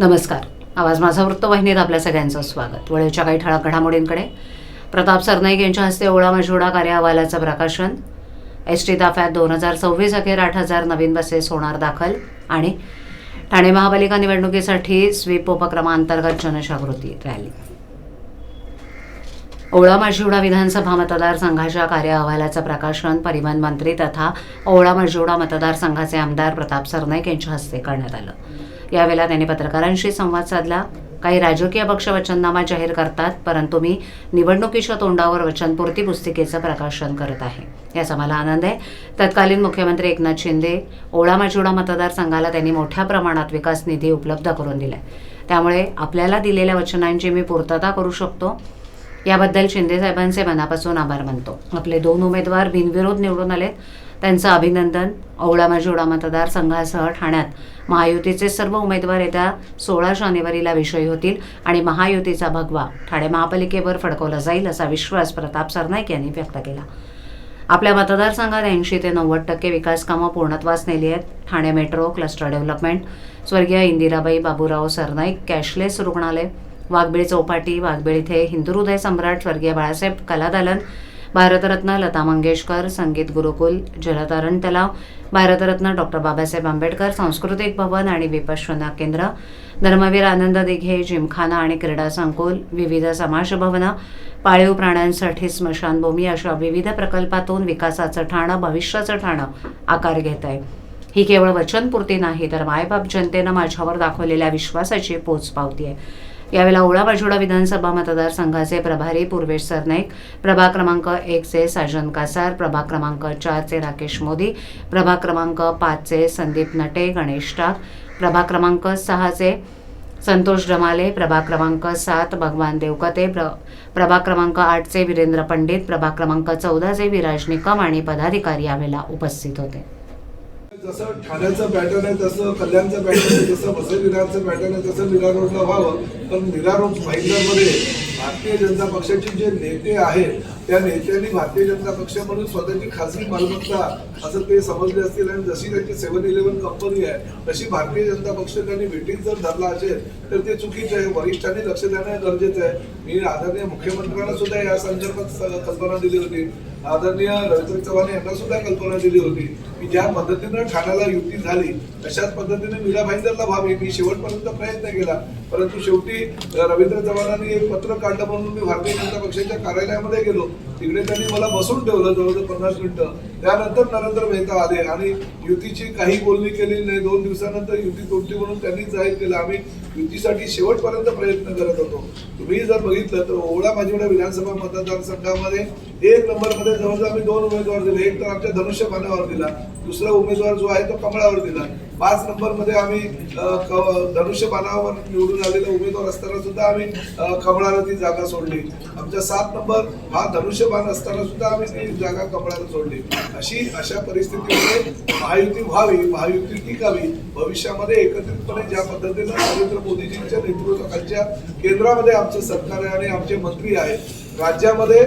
नमस्कार. आवाज माझा वृत्तवाहिनीत आपल्या सगळ्यांचं स्वागत. वेळेच्या काही ठळक घडामोडींकडे. प्रताप सरनाईक यांच्या हस्ते ओळा मजोडा कार्य अहवालाचं प्रकाशन. एस टी ताफ्यात दोन हजार सव्वीस अखेर आठ हजार नवीन बसेस होणार दाखल आणि ठाणे महापालिका निवडणुकीसाठी स्वीप उपक्रमाअंतर्गत जनजागृती रॅली. ओळा माजिवडा विधानसभा मतदारसंघाच्या कार्य अहवालाचं प्रकाशन परिवहन मंत्री तथा ओळा माजिवडा मतदारसंघाचे आमदार प्रताप सरनाईक यांच्या हस्ते करण्यात आलं. यावेळेला त्यांनी पत्रकारांशी संवाद साधला. काही राजकीय पक्ष वचननामा जाहीर करतात परंतु मी निवडणुकीच्या तोंडावर वचनपूर्ती पुस्तिकेचं प्रकाशन करत आहे. याचा मला आनंद आहे. तत्कालीन मुख्यमंत्री एकनाथ शिंदे ओळा माजिवडा मतदारसंघाला त्यांनी मोठ्या प्रमाणात विकास निधी उपलब्ध करून दिलाय. त्यामुळे आपल्याला दिलेल्या वचनांची मी पूर्तता करू शकतो. याबद्दल शिंदे साहेबांचे मनापासून आभार मानतो. आपले दोन उमेदवार बिनविरोध निवडून आलेत. त्यांचं अभिनंदन ओवळा माजिवडा मतदारसंघासह ठाण्यात. महायुतीचे सर्व उमेदवार येत्या सोळा जानेवारीला विषयी होतील आणि महायुतीचा भगवा ठाणे महापालिकेवर फडकवला जाईल असा विश्वास प्रताप सरनाईक यांनी व्यक्त केला. आपल्या मतदारसंघात ऐंशी ते नव्वद टक्के विकास कामं पूर्णत्वास नेली आहेत. ठाणे मेट्रो क्लस्टर डेव्हलपमेंट स्वर्गीय इंदिराबाई बाबूराव सरनाईक कॅशलेस रुग्णालय वाघबीळ चौपाटी वाघबीळ इथे हिंदू हृदय सम्राट स्वर्गीय बाळासाहेब कलादालन भारतरत्न लता मंगेशकर संगीत गुरुकुल जलतरण तलाव भारतरत्न डॉक्टर बाबासाहेब आंबेडकर सांस्कृतिक भवन आणि विपश्वना केंद्र धर्मवीर आनंद दिघे जिमखाना आणि क्रीडा संकुल विविध समाजभवनं पाळीव प्राण्यांसाठी स्मशानभूमी अशा विविध प्रकल्पातून विकासाचं ठाणं भविष्याचं ठाणं आकार घेत आहे. ही केवळ वचनपूर्ती नाही तर मायबाप जनतेनं माझ्यावर दाखवलेल्या विश्वासाची पोच पावती आहे यावेळेला ओळा विधानसभा मतदारसंघाचे प्रभारी पूर्वेश सरनाईक प्रभाग क्रमांक एकचे साजन कासार प्रभाग क्रमांक चारचे राकेश मोदी प्रभाग क्रमांक पाचचे संदीप नटे गणेश टाक प्रभाग क्रमांक सहाचे संतोष डमाले प्रभाग क्रमांक सात भगवान देवकते प्र प्रभाग क्रमांक आठचे वीरेंद्र पंडित प्रभाग क्रमांक चौदाचे विराज निकम आणि पदाधिकारी यावेळेला उपस्थित होते. जसं ठाण्याचं पॅटर्न आहे तसं कल्याणचं पॅटर्न आहे जसं वसईविरारचं पॅटर्न आहे तसं मीरा रोडला व्हावं. पण मीरा रोड भाईंदरमध्ये भारतीय जनता पक्षाचे जे नेते आहेत त्या नेत्यांनी भारतीय जनता पक्ष म्हणून स्वतःची खासगी मालमत्ता असं ते समजले असतील. आणि जशी त्यांची सेव्हन इलेव्हन कंपनी आहे तशी भारतीय जनता पक्ष त्यांनी मिटिंग जर धरला असेल तर ते चुकीचं आहे. वरिष्ठांनी लक्ष देणं गरजेचं आहे. मी आदरणीय मुख्यमंत्र्यांना सुद्धा या संदर्भात कल्पना दिली होती. आदरणीय रवींद्र चव्हाण यांना सुद्धा कल्पना दिली होती. की ज्या पद्धतीनं ठाण्याला युती झाली तशाच पद्धतीने मीरा भाईंदरला व्हावी मी शेवटपर्यंत प्रयत्न केला. परंतु शेवटी रवींद्र चव्हाणांनी एक पत्र काढलं म्हणून मी भारतीय जनता पक्षाच्या कार्यालयामध्ये गेलो. तिकडे त्यांनी मला बसून ठेवलं जवळजवळ पन्नास मिनिटं. त्यानंतर नरेंद्र मेहता आले आणि युतीची काही बोलणी केली नाही. दोन दिवसानंतर युती तोडली म्हणून त्यांनी जाहीर केलं. आम्ही युतीसाठी शेवटपर्यंत प्रयत्न करत होतो. तुम्ही जर बघितलं तर ओळा माझीवडा विधानसभा मतदारसंघामध्ये एक नंबरमध्ये जवळजवळ आम्ही दोन उमेदवार दिले. एक तर आमच्या धनुष्यबाणावर दिला. दुसरा उमेदवार जो आहे तो कमळावर दिला पाच नंबरमध्ये आम्ही धनुष्यबाणावर निवडून आलेला उमेदवार असताना सुद्धा आम्ही कमळाला ती जागा सोडली. आमच्या सात नंबर हा धनुष्यबाण असताना सुद्धा आम्ही ती जागा कमळाला सोडली. अशी अशा परिस्थितीमध्ये महायुती व्हावी महायुती टिकावी भविष्यामध्ये एकत्रितपणे ज्या पद्धतीनं नरेंद्र मोदीजींच्या नेतृत्वाखालच्या केंद्रामध्ये आमचं सरकार आहे आणि आमचे मंत्री आहेत राज्यामध्ये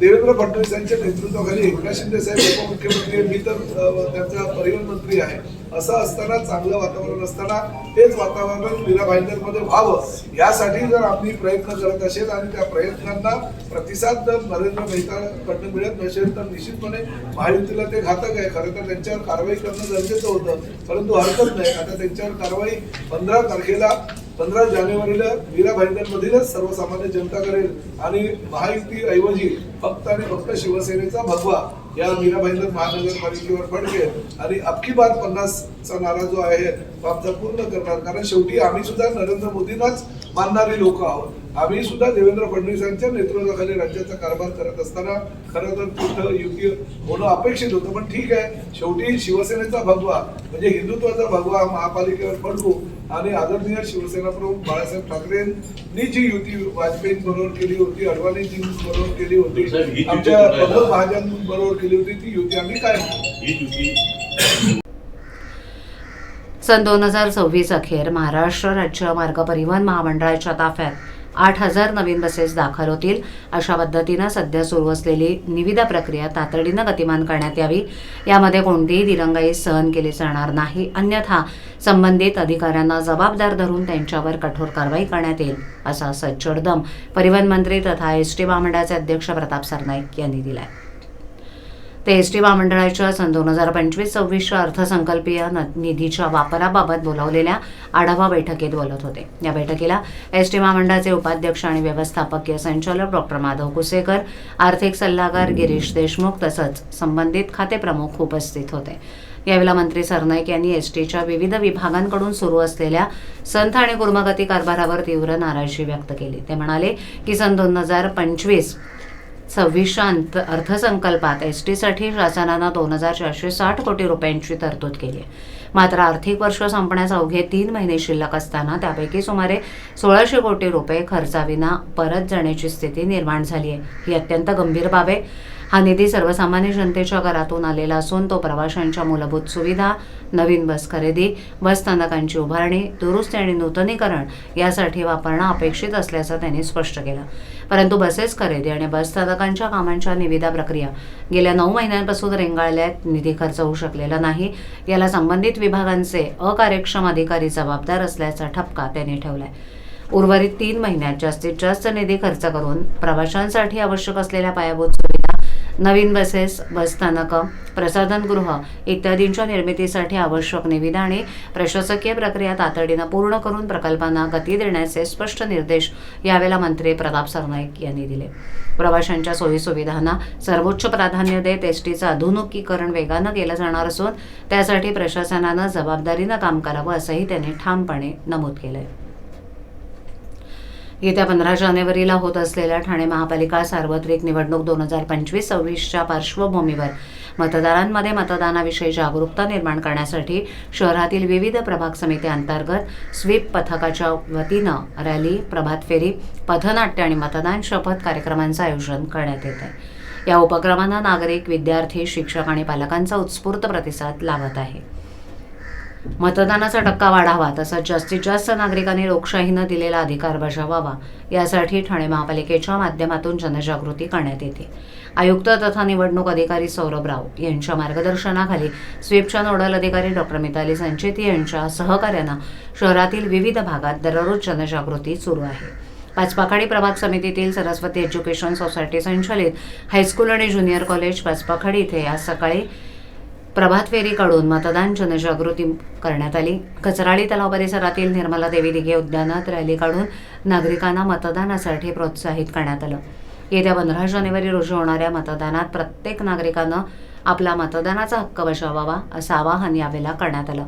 देवेंद्र फडणवीस यांच्या नेतृत्वाखाली एकनाथ शिंदे साहेब उपमुख्यमंत्री मी तर त्यांचा परिवहन मंत्री आहे. असं असताना चांगलं वातावरण असताना तेच वातावरण मीरा भाईंदरमध्ये व्हावं यासाठी जर आम्ही प्रयत्न करत असेल आणि त्या प्रयत्नांना प्रतिसाद जर नरेंद्र मेहताकडनं मिळत नसेल तर निश्चितपणे महायुतीला ते घातक आहे. खरं तर त्यांच्यावर कारवाई करणं गरजेचं होतं परंतु हरकत नाही. आता त्यांच्यावर कारवाई पंधरा तारखेला पंधरा जानेवारीला मीरा भाईंदरमधीलच सर्वसामान्य जनता करेल आणि महायुती ऐवजी फक्त आणि फक्त शिवसेनेचा भगवा. या मीराबाईंना महानगरपालिकेवर फडकेल आणि अख्खी बार पन्नासचा नारा जो आहे तो आमचा पूर्ण करणार. कारण शेवटी आम्ही सुद्धा नरेंद्र मोदींनाच मानणारी लोक आहोत. आम्ही सुद्धा देवेंद्र फडणवीसांच्या नेतृत्वाखाली राज्याचा कारभार करत असताना खरं तर तिथं युती होणं अपेक्षित होतं पण ठीक आहे. शेवटी शिवसेनेचा भगवा म्हणजे हिंदुत्वाचा भगवा महापालिकेवर पडू आणि आदरणीय शिवसेना प्रमुख बाळासाहेब ठाकरेंनी जी युती वाजपेयी बरोबर केली होती अडवाणीजी बरोबर केली होती आमच्या प्रमोद महाजन बरोबर केली होती ती युती आम्ही काय ही युती सन दोन हजार सव्वीस अखेर महाराष्ट्र राज्य मार्ग परिवहन महामंडळाच्या ताफ्यात. आठ हजार नवीन बसेस दाखल होतील. अशा पद्धतीनं सध्या सुरू असलेली निविदा प्रक्रिया तातडीनं गतिमान करण्यात यावी. यामध्ये कोणतीही दिरंगाई सहन केली जाणार नाही. अन्यथा संबंधित अधिकाऱ्यांना जबाबदार धरून त्यांच्यावर कठोर कारवाई करण्यात येईल असा सज्जड परिवहन मंत्री तथा एस टी महामंडळाचे अध्यक्ष प्रताप सरनाईक यांनी दिला आहे ते एस टी महामंडळाच्या सन दोन हजार पंचवीस सव्वीसच्या अर्थसंकल्पीय न- निधीच्या वापराबाबत बोलावलेल्या आढावा बैठकीत बोलत होते. या बैठकीला एस टी महामंडळाचे उपाध्यक्ष आणि व्यवस्थापकीय संचालक डॉक्टर माधव कुसेकर आर्थिक सल्लागार गिरीश देशमुख तसंच संबंधित खाते प्रमुख उपस्थित होते. यावेळेला मंत्री सरनाईक यांनी एस टीच्या विविध विभागांकडून सुरू असलेल्या संथ आणि कुर्मगती कारभारावर तीव्र नाराजी व्यक्त केली. ते म्हणाले की सन दोन हजार पंचवीस सव्वीसच्या अंत अर्थसंकल्पात एस टीसाठी शासनानं दोन हजार चारशे साठ कोटी रुपयांची तरतूद केली आहे. मात्र आर्थिक वर्ष संपण्यास अवघे तीन महिने शिल्लक असताना त्यापैकी सुमारे सोळाशे कोटी रुपये खर्चाविना परत जाण्याची स्थिती निर्माण झाली आहे. ही अत्यंत गंभीर बाब आहे. हा निधी सर्वसामान्य जनतेच्या घरातून आलेला असून तो प्रवाशांच्या मूलभूत सुविधा नवीन बस खरेदी बस स्थानकांची उभारणी दुरुस्ती आणि नूतनीकरण यासाठी वापरणं अपेक्षित असल्याचं त्यांनी स्पष्ट केलं. परंतु बसेस खरेदी आणि बस स्थानकांच्या कामांच्या निविदा प्रक्रिया गेल्या नऊ महिन्यांपासून रेंगाळल्यात. निधी खर्च होऊ शकलेला नाही. याला संबंधित विभागांचे अकार्यक्षम अधिकारी जबाबदार असल्याचा ठपका त्यांनी ठेवलाय. उर्वरित तीन महिन्यात जास्तीत जास्त निधी खर्च करून प्रवाशांसाठी आवश्यक असलेल्या पायाभूत सुविधा नवीन बसेस बसस्थानकं प्रसाधनगृह इत्यादींच्या निर्मितीसाठी आवश्यक निविदा आणि प्रशासकीय प्रक्रिया तातडीनं पूर्ण करून प्रकल्पांना गती देण्याचे स्पष्ट निर्देश यावेळेला मंत्री प्रताप सरनाईक यांनी दिले. प्रवाशांच्या सोयीसुविधांना सर्वोच्च प्राधान्य देत एस टीचं आधुनिकीकरण वेगानं केलं जाणार असून त्यासाठी प्रशासनानं जबाबदारीनं काम करावं असंही त्यांनी ठामपणे नमूद केलं आहे येत्या पंधरा जानेवारीला होत असलेल्या ठाणे महापालिका सार्वत्रिक निवडणूक दोन हजार पंचवीस सव्वीसच्या पार्श्वभूमीवर मतदारांमध्ये मतदानाविषयी जागरूकता निर्माण करण्यासाठी शहरातील विविध प्रभाग समिती अंतर्गत स्वीप पथकाच्या वतीनं रॅली प्रभात फेरी पथनाट्य आणि मतदान शपथ कार्यक्रमांचं आयोजन करण्यात येत आहे. या उपक्रमांना नागरिक विद्यार्थी शिक्षक आणि पालकांचा उत्स्फूर्त प्रतिसाद लाभत आहे. मतदानाचा टक्का वाढावा तसंच जास्तीत जास्त नागरिकांनी लोकशाहीनं दिलेला अधिकार बजावावा यासाठी ठाणे महापालिकेच्या माध्यमातून जनजागृती करण्यात येते. आयुक्त तथा निवडणूक अधिकारी सौरभ राव यांच्या मार्गदर्शनाखाली स्वीपच्या नोडल अधिकारी डॉक्टर मिताली संचेती यांच्या सहकार्यानं शहरातील विविध भागात दररोज जनजागृती सुरू आहे. पाचपाखाडी प्रभाग समितीतील सरस्वती एज्युकेशन सोसायटी संचलित हायस्कूल आणि ज्युनियर कॉलेज पाचपाखाडी इथे आज सकाळी प्रभात फेरी काढून मतदान जनजागृती करण्यात आली. कचराळी तलाव परिसरातील निर्मला देवी दिघे उद्यानात रॅली काढून नागरिकांना मतदानासाठी प्रोत्साहित करण्यात आलं. येत्या पंधरा जानेवारी रोजी होणाऱ्या मतदानात प्रत्येक नागरिकानं आपला मतदानाचा हक्क बजावावा असं आवाहन यावेळेला करण्यात आलं.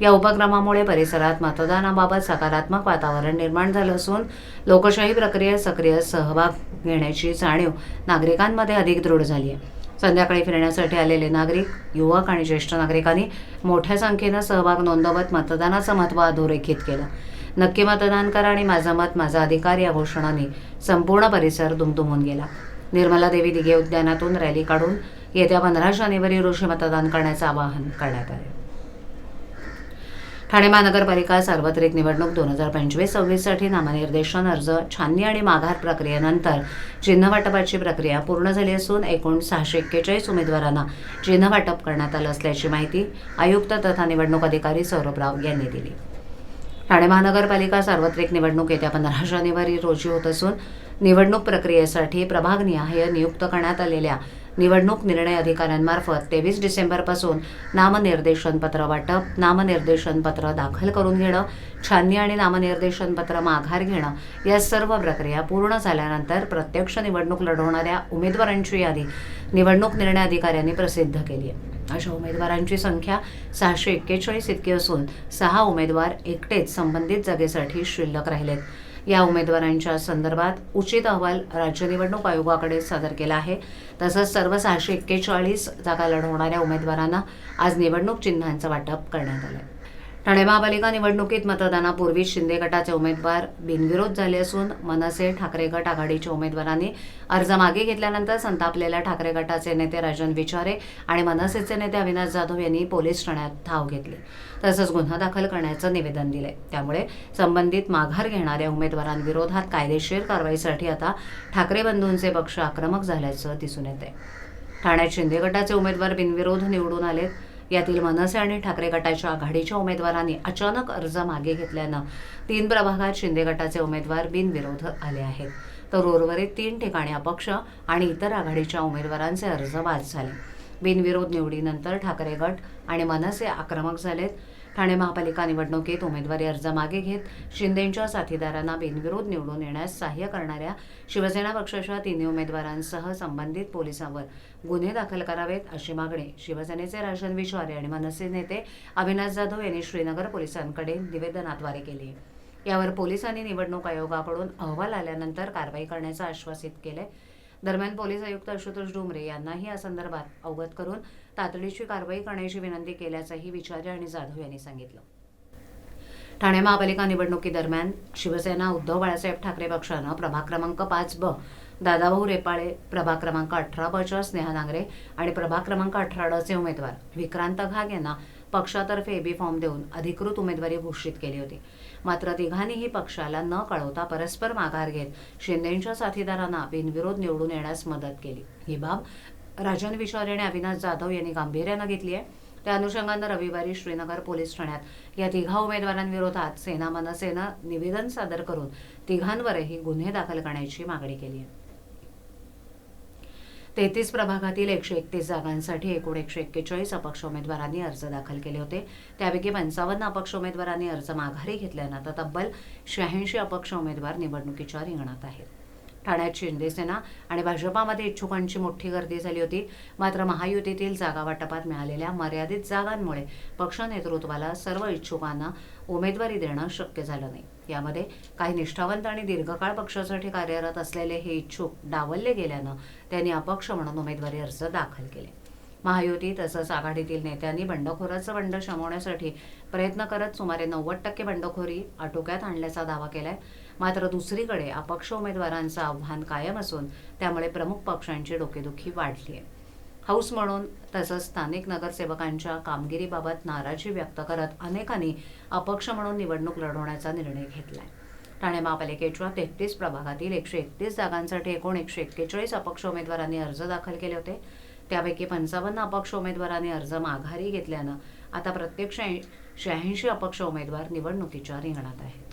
या उपक्रमामुळे परिसरात मतदानाबाबत सकारात्मक वातावरण निर्माण झालं असून लोकशाही प्रक्रियेत सक्रिय सहभाग घेण्याची जाणीव नागरिकांमध्ये अधिक दृढ झाली आहे. संध्याकाळी फिरण्यासाठी आलेले नागरिक युवक आणि ज्येष्ठ नागरिकांनी मोठ्या संख्येनं सहभाग नोंदवत मतदानाचं महत्त्व अधोरेखित केलं. नक्की मतदान करा आणि माझं मत माझा अधिकार या घोषणाने संपूर्ण परिसर दुमदुमून गेला. निर्मला देवी दिघे उद्यानातून रॅली काढून येत्या पंधरा जानेवारी रोजी मतदान करण्याचं आवाहन करण्यात आलं. ठाणे महानगरपालिका सार्वत्रिक निवडणूक दोन हजार पंचवीस सव्वीससाठी नामनिर्देशन अर्ज छाननी आणि माघार प्रक्रियेनंतर चिन्ह वाटपाची प्रक्रिया पूर्ण झाली असून एकूण सहाशे एक्केचाळीस उमेदवारांना चिन्ह वाटप करण्यात आलं असल्याची माहिती आयुक्त तथा निवडणूक अधिकारी सौरभ राव यांनी दिली. ठाणे महानगरपालिका सार्वत्रिक निवडणूक येत्या पंधरा जानेवारी रोजी होत असून निवडणूक प्रक्रियेसाठी प्रभागनिहाय नियुक्त करण्यात आलेल्या निवडणूक निर्णय अधिकाऱ्यांमार्फत तेवीस डिसेंबरपासून नामनिर्देशन पत्र वाटप नामनिर्देशन पत्र दाखल करून घेणं छाननी आणि नामनिर्देशन पत्र माघार घेणं या सर्व प्रक्रिया पूर्ण झाल्यानंतर प्रत्यक्ष निवडणूक लढवणाऱ्या उमेदवारांची यादी निवडणूक निर्णय अधिकाऱ्यांनी प्रसिद्ध केली आहे. अशा उमेदवारांची संख्या सहाशे एक्केचाळीस इतकी असून सहा उमेदवार एकटेच संबंधित जागेसाठी शिल्लक राहिलेत. या उमेदवारांच्या संदर्भात उचित अहवाल राज्य निवडणूक आयोगाकडे सादर केला आहे. तसंच सर्व सहाशे एक्केचाळीस जागा लढवणाऱ्या उमेदवारांना आज निवडणूक चिन्हांचं वाटप करण्यात आलं ठाणे महापालिका निवडणुकीत मतदानापूर्वी शिंदे गटाचे उमेदवार बिनविरोध झाले असून मनसे ठाकरे गट आघाडीच्या उमेदवारांनी अर्ज मागे घेतल्यानंतर संतापलेल्या ठाकरे गटाचे नेते राजन विचारे आणि मनसेचे नेते अविनाश जाधव यांनी पोलीस ठाण्यात धाव घेतली. तसंच गुन्हा दाखल करण्याचं निवेदन दिले त्यामुळे संबंधित माघार घेणाऱ्या उमेदवारांविरोधात कायदेशीर कारवाईसाठी आता ठाकरे बंधूंचे पक्ष आक्रमक झाल्याचं दिसून येते ठाण्यात शिंदे गटाचे उमेदवार बिनविरोध निवडून आलेत. यातील मनसे आणि ठाकरे गटाच्या आघाडीच्या उमेदवारांनी अचानक अर्ज मागे घेतल्यानं तीन प्रभागात शिंदे गटाचे उमेदवार बिनविरोध आले आहेत. तर उर्वरित तीन ठिकाणी अपक्ष आणि इतर आघाडीच्या उमेदवारांचे अर्ज बाद झाले. बिनविरोध निवडीनंतर ठाकरे गट आणि मनसे आक्रमक झालेत. ठाणे महापालिका निवडणुकीत उमेदवारी अर्ज मागे घेत शिंदेंच्या साथीदारांना बिनविरोध निवडून येण्यास सहाय्य करणाऱ्या शिवसेना पक्षाच्या तिन्ही उमेदवारांसह संबंधित पोलिसांवर गुन्हे दाखल करावेत अशी मागणी शिवसेनेचे राजन विश्वारे आणि मनसे नेते अविनाश जाधव यांनी श्रीनगर पोलिसांकडे निवेदनाद्वारे केली. यावर पोलिसांनी निवडणूक आयोगाकडून अहवाल आल्यानंतर कारवाई करण्याचं आश्वासित केलंय. दरम्यान पोलीस आयुक्त आशुतोष डोंबरे यांनाही या संदर्भात अवगत करून तातडीची कारवाई करण्याची विनंती केल्याचंही विचारे आणि जाधव यांनी सांगितलं. ठाणे महापालिका निवडणुकीदरम्यान शिवसेना उद्धव बाळासाहेब ठाकरे पक्षानं प्रभाग क्रमांक पाच ब दादाभाऊ रेपाळे प्रभाग क्रमांक अठरा बच्या स्नेहा नांगरे आणि प्रभाग क्रमांक अठरा डचे उमेदवार विक्रांत घाग यांना पक्षातर्फे एबी फॉर्म देऊन अधिकृत उमेदवारी घोषित केली होती. मात्र तिघांनीही पक्षाला न कळवता परस्पर माघार घेत शिंदेंच्या साथीदारांना बिनविरोध निवडून येण्यास मदत केली. ही बाब राजन विचारे आणि अविनाश जाधव यांनी गांभीर्यानं घेतली आहे. त्या अनुषंगानं रविवारी श्रीनगर पोलीस ठाण्यात या तिघा उमेदवारांविरोधात सेना मनसेनं निवेदन सादर करून तिघांवरही गुन्हे दाखल करण्याची मागणी केली आहे. तेहतीस प्रभागातील एकशे एकतीस जागांसाठी एकूण एकशे एक्केचाळीस अपक्ष उमेदवारांनी अर्ज दाखल केले होते. त्यापैकी पंचावन्न अपक्ष उमेदवारांनी अर्ज माघारी घेतल्यानं आता तब्बल शहाऐंशी अपक्ष उमेदवार निवडणुकीच्या रिंगणात आहेत. ठाण्यात शिंदेसेना आणि भाजपामध्ये इच्छुकांची मोठी गर्दी झाली होती. मात्र महायुतीतील जागा वाटपात मिळालेल्या मर्यादित जागांमुळे पक्ष नेतृत्वाला सर्व इच्छुकांना उमेदवारी देणं शक्य झालं नाही. यामध्ये काही निष्ठावंत आणि दीर्घकाळ पक्षासाठी कार्यरत असलेले हे इच्छुक डावलले गेल्यानं त्यांनी अपक्ष म्हणून उमेदवारी अर्ज दाखल केले. महायुती तसंच आघाडीतील नेत्यांनी बंडखोराचं बंड शमवण्यासाठी प्रयत्न करत सुमारे नव्वद टक्के बंडखोरी आटोक्यात आणल्याचा दावा केलाय. मात्र दुसरीकडे अपक्ष उमेदवारांचं आव्हान कायम असून त्यामुळे प्रमुख पक्षांची डोकेदुखी वाढली आहे हाऊस म्हणून तसंच स्थानिक नगरसेवकांच्या कामगिरीबाबत नाराजी व्यक्त करत अनेकांनी अपक्ष म्हणून निवडणूक लढवण्याचा निर्णय घेतलाय. ठाणे महापालिकेच्या तेहतीस प्रभागातील एकशे एकतीस जागांसाठी एकूण एकशे एक्केचाळीस अपक्ष उमेदवारांनी अर्ज दाखल केले होते. त्यापैकी पंचावन्न अपक्ष उमेदवारांनी अर्ज माघारी घेतल्यानं आता प्रत्यक्ष शहाऐंशी अपक्ष उमेदवार निवडणुकीच्या रिंगणात आहेत.